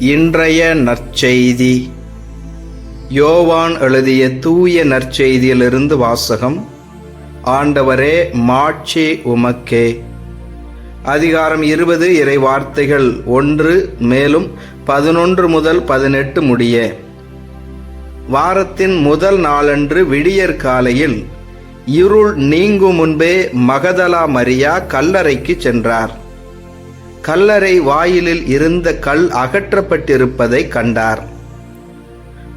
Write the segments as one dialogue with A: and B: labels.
A: இன்றைய நற்செய்தி. யோவான் எழுதிய தூய நற்செய்தியிலிருந்து வாசகம். ஆண்டவரே மாட்சி உமக்கே. அதிகாரம் இருபது இறை வார்த்தைகள் ஒன்று மேலும் பதினொன்று முதல் பதினெட்டு முடிய. வாரத்தின் முதல் நாளன்று விடியற் காலையில் இருள் நீங்கும் முன்பே மகதலா மரியா கல்லறைக்கு சென்றார். கல்லறை வாயிலில் இருந்த கல் அகற்றப்பட்டிருப்பதை கண்டார்.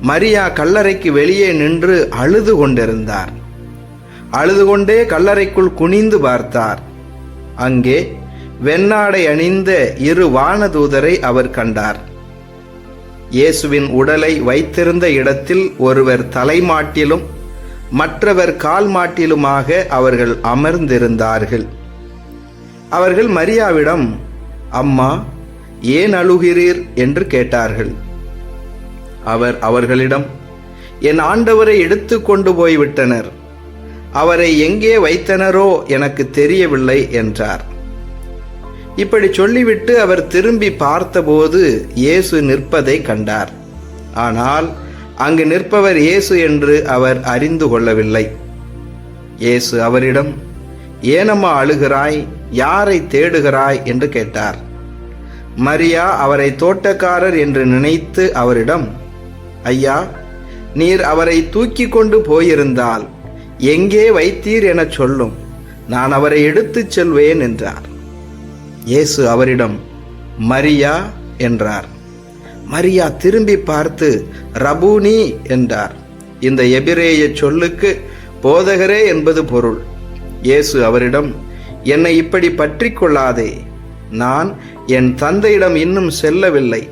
A: மரியா கல்லறைக்கு வெளியே நின்று அழுது கொண்டிருந்தார். அழுது கொண்டே கல்லறைக்குள் குனிந்து பார்த்தார். அங்கே வெண்ணாடை அணிந்த இரு வானதூதரை அவர் கண்டார். இயேசுவின் உடலை வைத்திருந்த இடத்தில் ஒருவர் தலைமாட்டிலும் மற்றவர் கால் மாட்டிலுமாக அவர்கள் அமர்ந்திருந்தார்கள். அவர்கள் மரியாவிடம் அம்மா ஏன் அழுகிறீர்? என்று கேட்டார்கள். அவர் அவர்களிடம் என் ஆண்டவரை எடுத்து கொண்டு போய்விட்டனர். அவரை எங்கே வைத்தனரோ எனக்கு தெரியவில்லை என்றார். இப்படி சொல்லிவிட்டு அவர் திரும்பி பார்த்தபோது இயேசு நிற்பதை கண்டார். ஆனால் அங்கு நிற்பவர் இயேசு என்று அவர் அறிந்து கொள்ளவில்லை. இயேசு அவரிடம் ஏனம்மா அழுகிறாய்? யாரை தேடுகிறாய் என்று கேட்டார். மரியா அவரை தோட்டக்காரர் என்று நினைத்து அவரிடம் ஐயா நீர் அவரை தூக்கி கொண்டு போயிருந்தால் எங்கே வைத்தீர் எனச் சொல்லும். நான் அவரை எடுத்துச் செல்வேன் என்றார். இயேசு அவரிடம் மரியா என்றார். மரியா திரும்பி பார்த்து ரபூனி என்றார். இந்த எபிரேய சொல்லுக்கு போதகரே என்பது பொருள். இயேசு அவரிடம் என்னை இப்படி பற்றி கொள்ளாதே. நான் என் தந்தையிடம் இன்னும் செல்லவில்லை.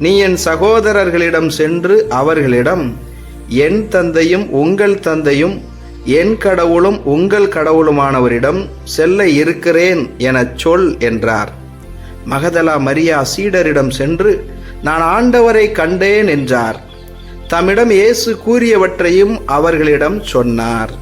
A: நீ என் சகோதரர்களிடம் சென்று அவர்களிடம் என் தந்தையும் உங்கள் தந்தையும் என் கடவுளும் உங்கள் கடவுளுமானவரிடம் செல்ல இருக்கிறேன் எனச் சொல் என்றார். மகதலா மரியா சீடரிடம் சென்று நான் ஆண்டவரை கண்டேன் என்றார். தம்மிடம் இயேசு கூறியவற்றையும் அவர்களிடம் சொன்னார்.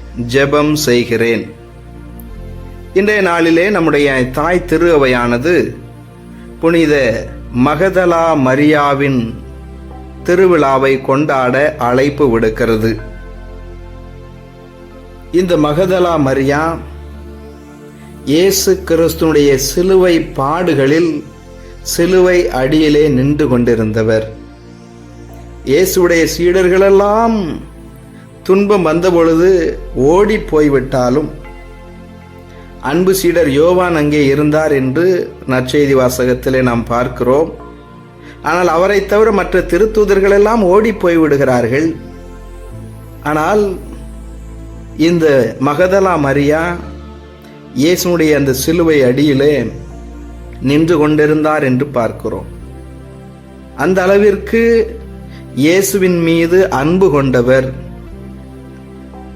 A: ஜெபம் செய்கிறேன். இன்றைய நாளிலே நம்முடைய தாய் திரு அவையானது புனித மகதலா மரியாவின் திருவிழாவை கொண்டாட அழைப்பு விடுக்கிறது. இந்த மகதலா மரியா இயேசு கிறிஸ்துனுடைய சிலுவை பாடுகளில் சிலுவை அடியிலே நின்று கொண்டிருந்தவர். இயேசுடைய சீடர்களெல்லாம் துன்பம் வந்தபொழுது ஓடி போய்விட்டாலும் அன்பு சீடர் யோவான் அங்கே இருந்தார் என்று நற்செய்தி வாசகத்திலே நாம் பார்க்கிறோம். ஆனால் அவரை தவிர மற்ற திருத்தூதர்கள் எல்லாம் ஓடி போய்விடுகிறார்கள். ஆனால் இந்த மகதலா மரியா இயேசுடைய அந்த சிலுவை அடியிலே நின்று கொண்டிருந்தார் என்று பார்க்கிறோம். அந்த அளவிற்கு இயேசுவின் மீது அன்பு கொண்டவர்.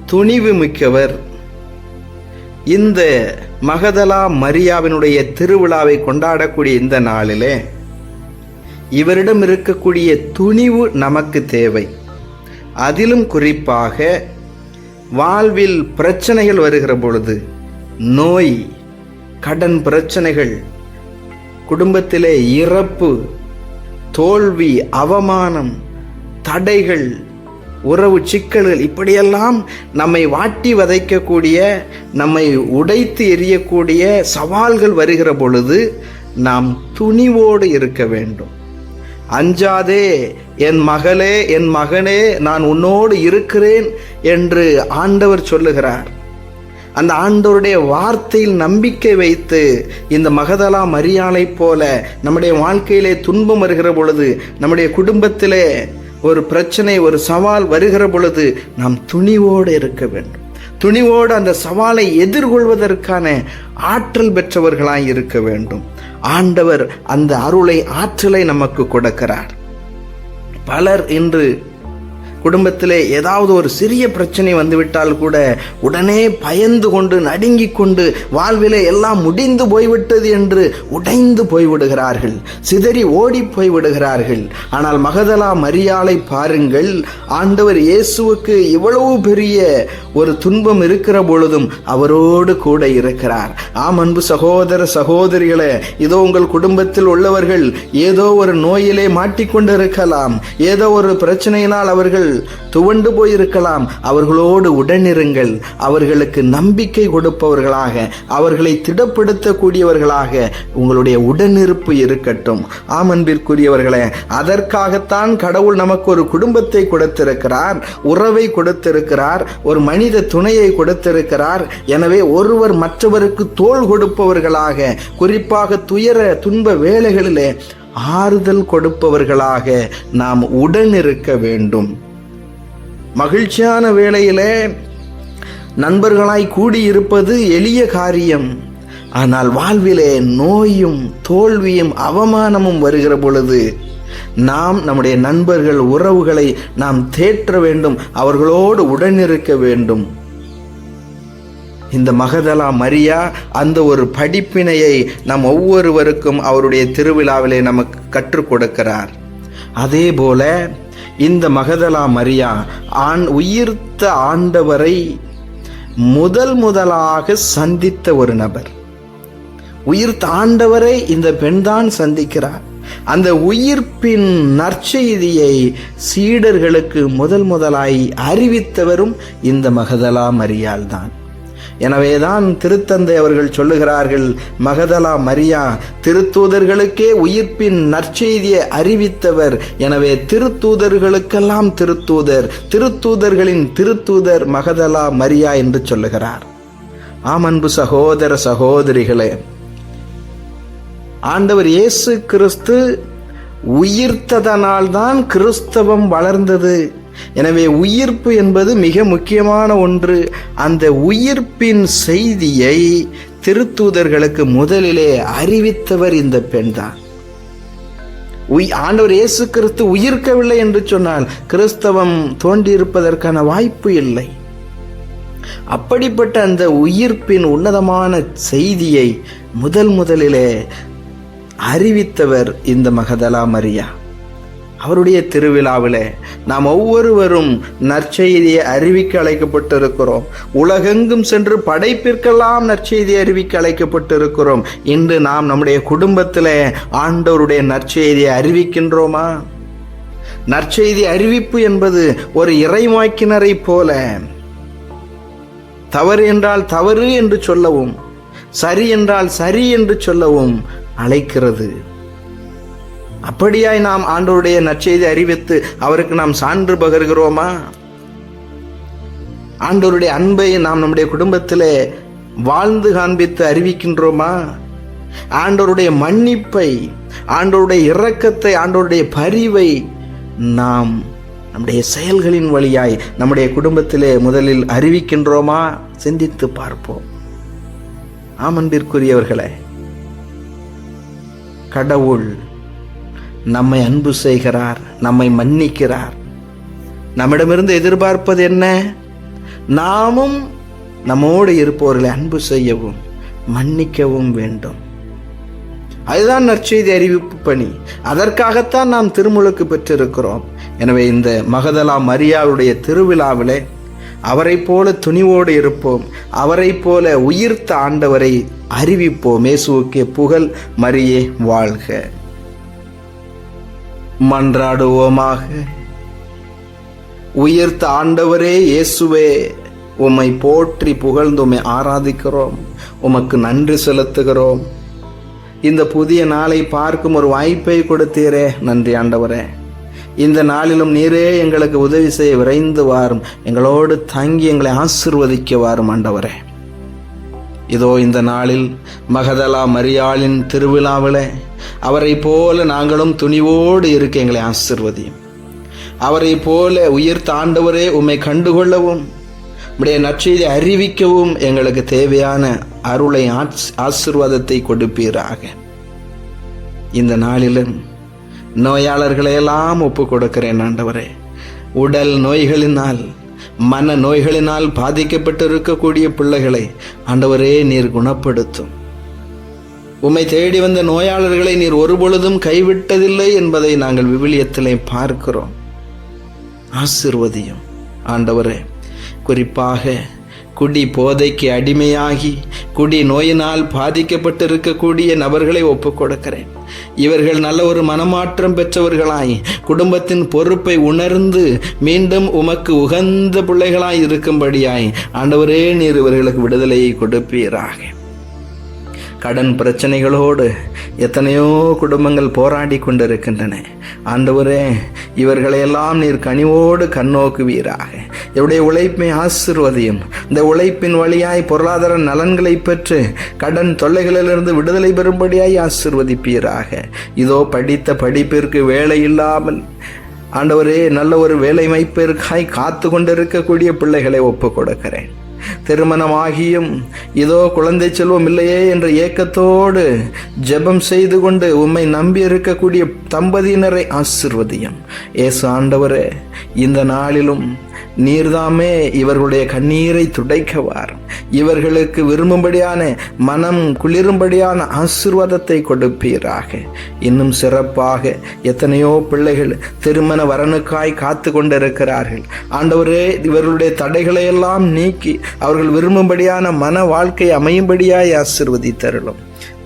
A: துணிவு மிக்கவர். இந்த மகதலா மரியாவினுடைய திருவிழாவை கொண்டாடக்கூடிய இந்த நாளிலே இவரிடம் இருக்கக்கூடிய துணிவு நமக்கு தேவை. அதிலும் குறிப்பாக வாழ்வில் பிரச்சனைகள் வருகிற பொழுது நோய் கடன் பிரச்சனைகள் குடும்பத்திலே இறப்பு தோல்வி அவமானம் தடைகள் உறவு சிக்கல்கள் இப்படியெல்லாம் நம்மை வாட்டி வதைக்கக்கூடிய நம்மை உடைத்து எரியக்கூடிய சவால்கள் வருகிற பொழுது நாம் துணிவோடு இருக்க வேண்டும். அஞ்சாதே என் மகளே என் மகனே நான் உன்னோடு இருக்கிறேன் என்று ஆண்டவர் சொல்லுகிறார். அந்த ஆண்டவருடைய வார்த்தையில் நம்பிக்கை வைத்து இந்த மகதலா மரியாளை போல நம்முடைய வாழ்க்கையிலே துன்பம் வருகிற பொழுது நம்முடைய குடும்பத்திலே ஒரு பிரச்சனை ஒரு சவால் வருகிற பொழுது நாம் துணிவோடு இருக்க வேண்டும். துணிவோடு அந்த சவாலை எதிர்கொள்வதற்கான ஆற்றல் பெற்றவர்களாய் இருக்க வேண்டும். ஆண்டவர் அந்த அருளை ஆற்றலை நமக்கு கொடுக்கிறார். பலர் இன்று குடும்பத்திலே ஏதாவது ஒரு சிறிய பிரச்சனை வந்துவிட்டால் கூட உடனே பயந்து கொண்டு நடுங்கிக் கொண்டு வாழ்விலே எல்லாம் முடிந்து போய்விட்டது என்று உடைந்து போய்விடுகிறார்கள். சிதறி ஓடி போய்விடுகிறார்கள். ஆனால் மகதலா மரியாளை பாருங்கள். ஆண்டவர் இயேசுவுக்கு இவ்வளவு பெரிய ஒரு துன்பம் இருக்கிற பொழுதும் அவரோடு கூட இருக்கிறார். ஆம் அன்பு சகோதர சகோதரிகளே இதோ உங்கள் குடும்பத்தில் உள்ளவர்கள் ஏதோ ஒரு நோயிலே மாட்டிக்கொண்டிருக்கலாம். ஏதோ ஒரு பிரச்சனையினால் அவர்கள் துவண்டு போயிருக்கலாம். அவர்களோடு உடனிருங்கள். அவர்களுக்கு நம்பிக்கை கொடுப்பவர்களாக அவர்களை திடப்படுத்தக்கூடியவர்களாக உங்களுடைய உடனிருப்பு இருக்கட்டும். ஆம் அன்பிற்குரியவர்களே அதற்காகத்தான் கடவுள் நமக்கு ஒரு குடும்பத்தை கொடுத்திருக்கிறார் உறவை கொடுத்திருக்கிறார் ஒரு மனித துணையை கொடுத்திருக்கிறார். எனவே ஒருவர் மற்றவருக்கு தோள் கொடுப்பவர்களாக குறிப்பாக துயர துன்ப வேலைகளிலே ஆறுதல் கொடுப்பவர்களாக நாம் உடனிருக்க வேண்டும். மகிழ்ச்சியான வேளையிலே நண்பர்களாய் கூடியிருப்பது எளிய காரியம். ஆனால் வாழ்விலே நோயும் தோல்வியும் அவமானமும் வருகிற பொழுது நாம் நம்முடைய நண்பர்கள் உறவுகளை நாம் தேற்ற வேண்டும் அவர்களோடு உடனிருக்க வேண்டும். இந்த மகதலா மரியா அந்த ஒரு படிப்பினையை நம் ஒவ்வொருவருக்கும் அவருடைய திருவிழாவிலே நமக்கு கற்றுக் கொடுக்கிறார். அதே போல இந்த மகதலா மரியா ஆண் உயிர்த்த ஆண்டவரை முதல் முதலாக சந்தித்த ஒரு நபர். உயிர்த்த ஆண்டவரை இந்த பெண்தான் சந்திக்கிறார். அந்த உயிர்ப்பின் நற்செய்தியை சீடர்களுக்கு முதல் முதலாய் அறிவித்தவரும் இந்த மகதலா மரியால் தான் எனவேதான் திருத்தந்தை அவர்கள் சொல்லுகிறார்கள் மகதலா மரியா திருத்தூதர்களுக்கே உயிர்ப்பின் நற்செய்தியை அறிவித்தவர். எனவே திருத்தூதர்களுக்கெல்லாம் திருத்தூதர் திருத்தூதர்களின் திருத்தூதர் மகதலா மரியா என்று சொல்லுகிறார். ஆமன்பு அன்பு சகோதர சகோதரிகளே ஆண்டவர் இயேசு கிறிஸ்து உயிர்த்ததனால்தான் கிறிஸ்தவம் வளர்ந்தது. எனவே உயிர்ப்பு என்பது மிக முக்கியமான ஒன்று. அந்த உயிர்ப்பின் செய்தியை திருத்தூதர்களுக்கு முதலிலே அறிவித்தவர் இந்த பெண்தான். உய் ஆண்டவர் இயேசு கிறிஸ்து உயிர்க்கவில்லை என்று சொன்னால் கிறிஸ்தவம் தோன்றியிருப்பதற்கான வாய்ப்பு இல்லை. அப்படிப்பட்ட அந்த உயிர்ப்பின் உன்னதமான செய்தியை முதல் முதலிலே அறிவித்தவர் இந்த மகதலா மரியா. அவருடைய திருவிழாவில் நாம் ஒவ்வொருவரும் நற்செய்தியை அறிவிக்க அழைக்கப்பட்டிருக்கிறோம். உலகெங்கும் சென்று படைப்பிற்கெல்லாம் நற்செய்தி அறிவிக்க அழைக்கப்பட்டிருக்கிறோம். இன்று நாம் நம்முடைய குடும்பத்தில் ஆண்டவருடைய நற்செய்தியை அறிவிக்கின்றோமா? நற்செய்தி அறிவிப்பு என்பது ஒரு இறைவாக்கினரை போல. தவறு என்றால் தவறு என்று சொல்லவும் சரி என்றால் சரி என்று சொல்லவும் அழைக்கிறது. அப்படியாய் நாம் ஆண்டோருடைய நற்செய்தி அறிவித்து அவருக்கு நாம் சான்று பகர்கிறோமா? ஆண்டோருடைய அன்பை நாம் நம்முடைய குடும்பத்திலே வாழ்ந்து காண்பித்து அறிவிக்கின்றோமா? ஆண்டோருடைய மன்னிப்பை ஆண்டோருடைய இரக்கத்தை ஆண்டோருடைய பரிவை நாம் நம்முடைய செயல்களின் வழியாய் நம்முடைய குடும்பத்திலே முதலில் அறிவிக்கின்றோமா? சிந்தித்து பார்ப்போம். ஆமன்பிற்குரியவர்களே கடவுள் நம்மை அன்பு செய்கிறார் நம்மை மன்னிக்கிறார். நம்மிடமிருந்து எதிர்பார்ப்பது என்ன? நாமும் நம்மோடு இருப்பவர்களை அன்பு செய்யவும் மன்னிக்கவும் வேண்டும். அதுதான் நற்செய்தி அறிவிப்பு பணி. அதற்காகத்தான் நாம் திருமுழுக்கு பெற்றிருக்கிறோம். எனவே இந்த மகதலா மரியாவுடைய திருவிழாவிலே அவரை போல துணிவோடு இருப்போம். அவரை போல உயிர்த்த ஆண்டவரை அறிவிப்போம். இயேசுவுக்கே புகழ் மரியே வாழ்க. மன்றாடுவோமாக. உயிர்த்த ஆண்டவரே இயேசுவே உம்மை போற்றி புகழ்ந்து உம்மை ஆராதிக்கிறோம். உமக்கு நன்றி செலுத்துகிறோம். இந்த புதிய நாளை பார்க்கும் ஒரு வாய்ப்பை கொடுத்தீரே நன்றி ஆண்டவரே. இந்த நாளிலும் நீரே எங்களுக்கு உதவி செய்ய விரைந்து வாரும். எங்களோடு தங்கி எங்களை ஆசிர்வதிக்க வாரும் ஆண்டவரே. இதோ இந்த நாளில் மகதலா மரியாளின் திருவிழாவில் அவரை போல நாங்களும் துணிவோடு இருக்க எங்களை ஆசிர்வதியும். அவரை போல உயிர் தாண்டவரே உம்மை கண்டுகொள்ளவும் உடைய நற்செய்தி அறிவிக்கவும் எங்களுக்கு தேவையான அருளை ஆசிர்வாதத்தை கொடுப்பீராக. இந்த நாளிலும் நோயாளர்களையெல்லாம் ஒப்பு கொடுக்கிறேன் ஆண்டவரே. உடல் நோய்களினால் மன நோய்களினால் பாதிக்கப்பட்டு இருக்கக்கூடிய பிள்ளைகளை ஆண்டவரே நீர் குணப்படுத்தும். உம்மை தேடி வந்த நோயாளர்களை நீர் ஒருபொழுதும் கைவிட்டதில்லை என்பதை நாங்கள் விவிலியத்திலே பார்க்கிறோம். ஆசிர்வதியும். ஆண்டவரே குறிப்பாக குடி போதைக்கு அடிமையாகி குடி நோயினால் பாதிக்கப்பட்டிருக்கக்கூடிய நபர்களை ஒப்புக் கொடுக்கிறேன் இவர்கள் நல்ல ஒரு மனமாற்றம் பெற்றவர்களாய் குடும்பத்தின் பொறுப்பை உணர்ந்து மீண்டும் உமக்கு உகந்த பிள்ளைகளாய் இருக்கும்படியாய் ஆண்டவரே நீர் இவர்களுக்கு விடுதலையை கொடுப்பீராக. கடன் பிரச்சனைகளோடு எத்தனையோ குடும்பங்கள் போராடி கொண்டிருக்கின்றன. ஆண்டவரே இவர்களையெல்லாம் நீர் கனிவோடு கண்ணோக்குவீராக. இவருடைய உழைப்பை ஆசிர்வதியும் இந்த உழைப்பின் வழியாய் பொருளாதார நலன்களை பெற்று கடன் தொல்லைகளிலிருந்து விடுதலை பெறும்படியாய் ஆசிர்வதிப்பீராக. இதோ படித்த படிப்பிற்கு வேலை இல்லாமல் ஆண்டவரே நல்ல ஒரு வேலை வாய்ப்பிற்காய் காத்து கொண்டிருக்கக்கூடிய பிள்ளைகளை ஒப்புக் கொடுக்கிறேன் திருமணமாகியும். இதோ குழந்தை செல்வம் இல்லையே என்ற ஏக்கத்தோடு ஜெபம் செய்து கொண்டு உம்மை நம்பி இருக்கக்கூடிய தம்பதியினரை ஆசிர்வதியம். ஏசு ஆண்டவரே இந்த நாளிலும் நீர்தாமே இவர்களுடைய கண்ணீரை துடைக்கவார். இவர்களுக்கு விரும்பும்படியான மனம் குளிரும்படியான ஆசிர்வாதத்தை கொடுப்பீராக. இன்னும் சிறப்பாக எத்தனையோ பிள்ளைகள் திருமண வரனுக்காய் காத்து கொண்டிருக்கிறார்கள். ஆண்டவரே இவர்களுடைய தடைகளை எல்லாம் நீக்கி அவர்கள் விரும்பும்படியான மன வாழ்க்கை அமையும்படியாய் ஆசிர்வதித்தருளும்.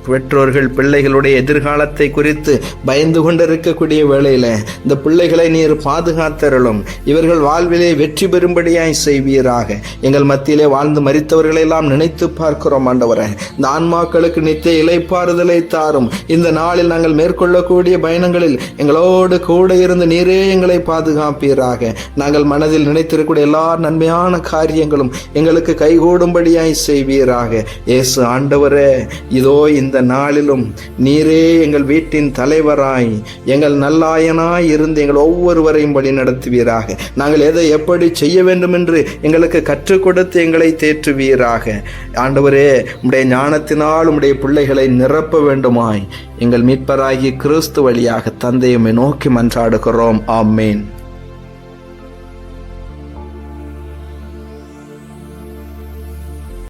A: பெற்றோர்கள் பிள்ளைகளுடைய எதிர்காலத்தை குறித்து பயந்து கொண்டிருக்கக்கூடிய வேளையில இந்த பிள்ளைகளை நீர் பாதுகாத்தருளும். இவர்கள் வாழ்விலே வெற்றி பெறும்படியாய் செய்வீராக. எங்கள் மத்தியிலே வாழ்ந்து மறித்தவர்களெல்லாம் நினைத்து பார்க்கிறோம் ஆண்டவரே. இந்த ஆன்மாக்களுக்கு நித்திய இலைப்பாறுதலை தாரும். இந்த நாளில் நாங்கள் மேற்கொள்ளக்கூடிய பயணங்களில் எங்களோடு கூட இருந்து நீரே எங்களை பாதுகாப்பீராக. நாங்கள் மனதில் நினைத்திருக்கக்கூடிய எல்லா நன்மையான காரியங்களும் எங்களுக்கு கைகூடும்படியாய் செய்வீராக. இயேசு ஆண்டவரே இதோ இந்த நாளிலும் நீரே எங்கள் வீட்டின் தலைவராய் எங்கள் நல்லாயனாய் இருந்து எங்கள் ஒவ்வொருவரையும் வழி நடத்துவீராக. நாங்கள் எதை எப்படி செய்ய வேண்டும் என்று எங்களுக்கு கற்றுக் கொடுத்து எங்களை தேற்றுவீராக. ஆண்டவரே உடைய ஞானத்தினால் உடைய பிள்ளைகளை நிரப்ப வேண்டுமாய். எங்கள் மீட்பராகி கிறிஸ்து வழியாக தந்தையுமே நோக்கி மன்றாடுகிறோம். ஆமேன்.